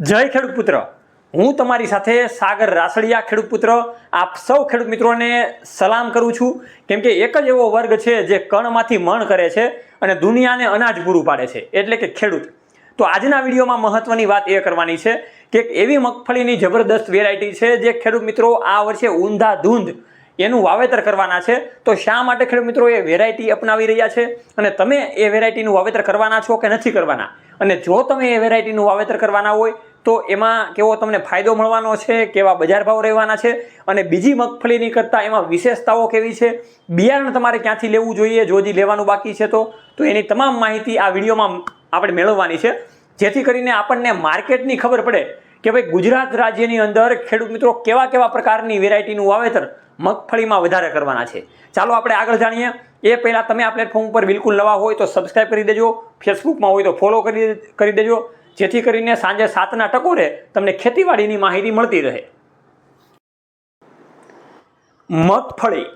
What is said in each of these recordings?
જય ખેડૂત પુત્ર હું તમારી સાથે સાગર રાસડિયા ખેડૂત પુત્ર આપ સૌ ખેડૂત મિત્રોને સલામ કરું છું. કેમ કે એક જ એવો વર્ગ છે જે કણમાંથી મણ કરે છે અને દુનિયાને અનાજ પૂરું પાડે છે. એટલે કે ખેડૂત. તો આજના વિડીયોમાં મહત્વની વાત એ કરવાની છે કે એવી મગફળીની જબરદસ્ત વેરાયટી છે જે ખેડૂત મિત્રો આ વર્ષે ઊંધા ધૂંધ એનું વાવેતર કરવાના છે. તો શા માટે ખેડૂત મિત્રો એ વેરાયટી અપનાવી રહ્યા છે? અને તમે એ વેરાયટીનું વાવેતર કરવાના છો કે નથી કરવાના? અને જો તમે એ વેરાયટીનું વાવેતર કરવાના હોય તો એમાં કેવો તમને ફાયદો મળવાનો છે, કેવા બજાર ભાવ રહેવાના છે અને બીજી મગફળીની કરતાં એમાં વિશેષતાઓ કેવી છે, બિયારણ તમારે ક્યાંથી લેવું જોઈએ જો હજી લેવાનું બાકી છે તો તો એની તમામ માહિતી આ વિડીયોમાં આપણે મેળવવાની છે. જેથી કરીને આપણને માર્કેટની ખબર પડે કે ભાઈ ગુજરાત રાજ્યની અંદર ખેડૂત મિત્રો કેવા કેવા પ્રકારની વેરાયટીનું વાવેતર મગફળીમાં વધારે કરવાના છે. ચાલો આપણે આગળ જાણીએ. એ પહેલાં તમે આ પ્લેટફોર્મ ઉપર બિલકુલ નવા હોય તો સબસ્ક્રાઈબ કરી દેજો. ફેસબુકમાં હોય તો ફોલો કરી કરી દેજો. જેથી કરીને સાંજે સાતના ટકોરે તમને ખેતીવાડીની માહિતી મળતી રહે. મગફળી.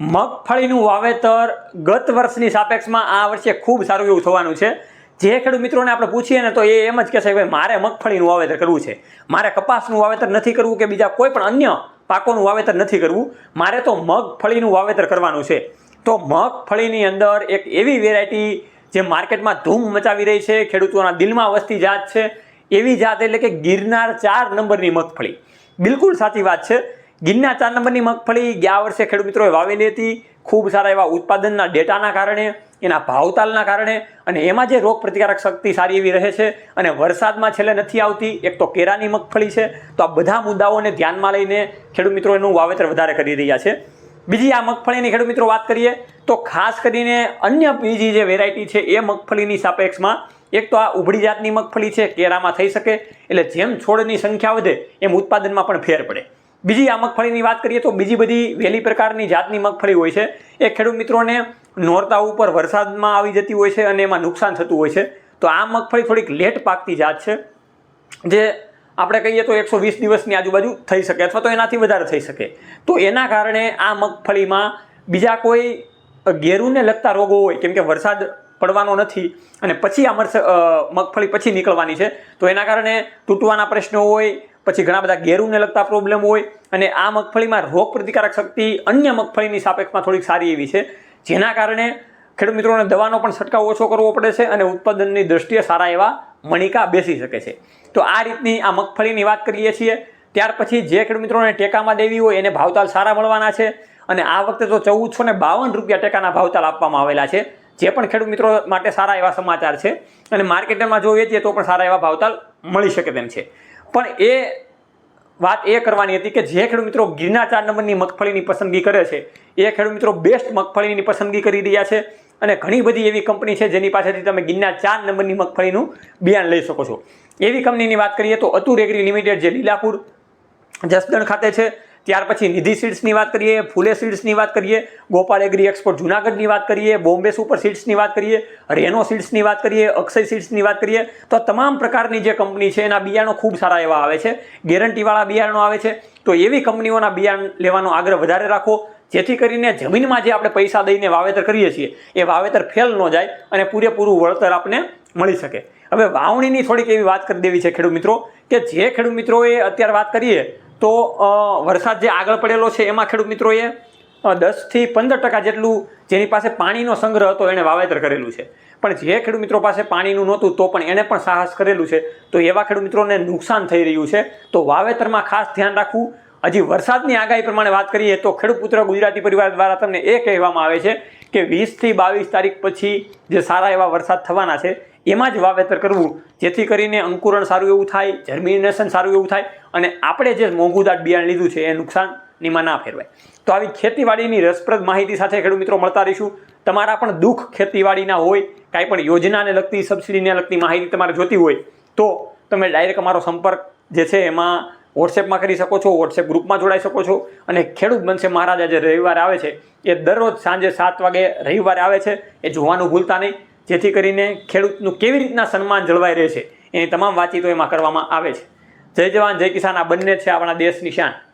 મગફળીનું વાવેતર ગત વર્ષની સાપેક્ષમાં આ વર્ષે ખૂબ સારું એવું થવાનું છે. જે ખેડૂત મિત્રોને આપણે પૂછીએ ને તો એ એમ જ કહેશે કે ભાઈ, મારે મગફળીનું વાવેતર કરવું છે. મારે કપાસનું વાવેતર નથી કરવું કે બીજા કોઈ પણ અન્ય પાકોનું વાવેતર નથી કરવું. મારે તો મગફળીનું વાવેતર કરવાનું છે. તો મગફળીની અંદર એક એવી વેરાયટી જે માર્કેટમાં ધૂમ મચાવી રહી છે, ખેડૂતોના દિલમાં વસતી જાત છે, એવી જાત એટલે કે ગિરનાર ચાર નંબરની મગફળી. બિલકુલ સાચી વાત છે. ગિરનાર ચાર નંબરની મગફળી ગયા વર્ષે ખેડૂત મિત્રોએ વાવેલી હતી. ખૂબ સારા એવા ઉત્પાદનના ડેટાના કારણે, એના ભાવતાલના કારણે અને એમાં જે રોગ પ્રતિકારક શક્તિ સારી એવી રહે છે અને વરસાદમાં છેલ્લે નથી આવતી, એક તો કેરાની મગફળી છે. તો આ બધા મુદ્દાઓને ધ્યાનમાં લઈને ખેડૂત મિત્રો એનું વાવેતર વધારે કરી રહ્યા છે. બીજી આ મગફળીની ખેડૂત મિત્રો વાત કરીએ તો ખાસ કરીને અન્ય બીજી જે વેરાયટી છે એ મગફળીની સાપેક્ષમાં એક તો આ ઉભળી જાતની મગફળી છે, કેરામાં થઈ શકે, એટલે જેમ છોડની સંખ્યા વધે એમ ઉત્પાદનમાં પણ ફેર પડે. બીજી આ મગફળીની વાત કરીએ તો બીજી બધી વહેલી પ્રકારની જાતની મગફળી હોય છે. એ ખેડૂત મિત્રોને નોરતા ઉપર વરસાદમાં આવી જતી હોય છે અને એમાં નુકસાન થતું હોય છે. તો આ મગફળી થોડીક લેટ પાકતી જાત છે, જે આપણે કહીએ તો એકસો વીસ દિવસની આજુબાજુ થઈ શકે અથવા તો એનાથી વધારે થઈ શકે. તો એના કારણે આ મગફળીમાં બીજા કોઈ ગેરુને લગતા રોગો હોય, કેમ કે વરસાદ પડવાનો નથી અને પછી આ મગફળી પછી નીકળવાની છે, તો એના કારણે તૂટવાના પ્રશ્નો હોય, પછી ઘણા બધા ગેરુને લગતા પ્રોબ્લેમ હોય અને આ મગફળીમાં રોગ પ્રતિકારક શક્તિ અન્ય મગફળીની સાપેક્ષમાં થોડીક સારી એવી છે, જેના કારણે ખેડૂત મિત્રોને દવાનો પણ છંટકાવ ઓછો કરવો પડે છે અને ઉત્પાદનની દ્રષ્ટિએ સારા એવા મણિકા બેસી શકે છે. તો આ રીતની આ મગફળીની વાત કરીએ છીએ. ત્યાર પછી જે ખેડૂત મિત્રોને ટેકામાં દેવી હોય એને ભાવતાલ સારા મળવાના છે અને આ વખતે તો ચૌદસો ને બાવન રૂપિયા ટેકાના ભાવતાલ આપવામાં આવેલા છે. જે પણ ખેડૂત મિત્રો માટે સારા એવા સમાચાર છે અને માર્કેટમાં જો વેચીએ તો પણ સારા એવા ભાવતાલ મળી શકે તેમ છે. પણ એ વાત એ કરવાની હતી કે જે ખેડૂત મિત્રો ગિરનાર ચાર નંબરની મગફળીની પસંદગી કરે છે, એ ખેડૂત મિત્રો બેસ્ટ મગફળીની પસંદગી કરી રહ્યા છે. અને ઘણી બધી એવી કંપની છે જેની પાસેથી તમે ગિરનાર ચાર નંબરની મગફળીનું બિયાણ લઈ શકો છો. એવી કંપનીની વાત કરીએ તો અતુર એગ્રી લિમિટેડ જે લીલાપુર, જસદણ ખાતે છે. ત્યાર પછી નિધિ સીડ્સની વાત કરીએ, ફૂલે સીડ્સની વાત કરીએ, ગોપાલ એગ્રી એક્સપોર્ટ જુનાગઢની વાત કરીએ, બોમ્બે સુપર સીડ્સની વાત કરીએ, રેનો સીડ્સની વાત કરીએ, અક્ષય સીડ્સની વાત કરીએ, તો તમામ પ્રકારની જે કંપની છે એના બિયારણો ખૂબ સારા એવા આવે છે. ગેરંટીવાળા બિયારણો આવે છે. તો એવી કંપનીઓના બિયારણ લેવાનો આગ્રહ વધારે રાખો. જેથી કરીને જમીનમાં જે આપણે પૈસા દઈને વાવેતર કરીએ છીએ, એ વાવેતર ફેલ ન જાય અને પૂરેપૂરું વળતર આપણે મળી શકે. હવે વાવણીની થોડીક એવી વાત કરી દેવી છે ખેડૂત મિત્રો, કે જે ખેડૂત મિત્રોએ અત્યારે વાત કરીએ, તો વરસાદ જે આગળ પડેલો છે, એમાં ખેડૂત મિત્રોએ દસથી પંદર ટકા જેટલું જેની પાસે પાણીનો સંગ્રહ હતો એણે વાવેતર કરેલું છે. પણ જે ખેડૂત મિત્રો પાસે પાણીનું નહોતું, તો પણ એણે પણ સાહસ કરેલું છે. તો એવા ખેડૂત મિત્રોને નુકસાન થઈ રહ્યું છે. તો વાવેતરમાં ખાસ ધ્યાન રાખવું હજી વરસાદની આગાહી પ્રમાણે વાત કરીએ તો ખેડૂત પુત્ર ગુજરાતી પરિવાર દ્વારા તમને એ કહેવામાં આવે છે કે વીસથી બાવીસ તારીખ પછી જે સારા એવા વરસાદ થવાના છે, એમાં જ વાવેતર કરવું, જેથી કરીને અંકુરણ સારું એવું થાય જર્મિનેશન સારું એવું થાય અને આપણે જે મોંઘુદાટ બિયારણ લીધું છે એ નુકસાનનીમાં ના ફેરવાય. તો આવી ખેતીવાડીની રસપ્રદ માહિતી સાથે ખેડૂત મિત્રો મળતા રહીશું. તમારા પણ દુઃખ ખેતીવાડીના હોય, કાંઈ પણ યોજનાને લગતી સબસિડીને લગતી માહિતી તમારે જોતી હોય, તો તમે ડાયરેક્ટ અમારો સંપર્ક જે છે એમાં વોટ્સએપમાં કરી શકો છો વોટ્સએપ ગ્રુપમાં જોડાઈ શકો છો. અને ખેડૂત બનશે મહારાજા જે રવિવાર આવે છે. એ દરરોજ સાંજે સાત વાગે રવિવારે આવે છે, એ જોવાનું ભૂલતા નહીં. જેથી કરીને ખેડૂતનું કેવી રીતના સન્માન જળવાઈ રહે છે, એની તમામ વાતચીતો એમાં કરવામાં આવે છે. જય જવાન, જય કિસાન, આ બંને છે આપણા દેશની શાન.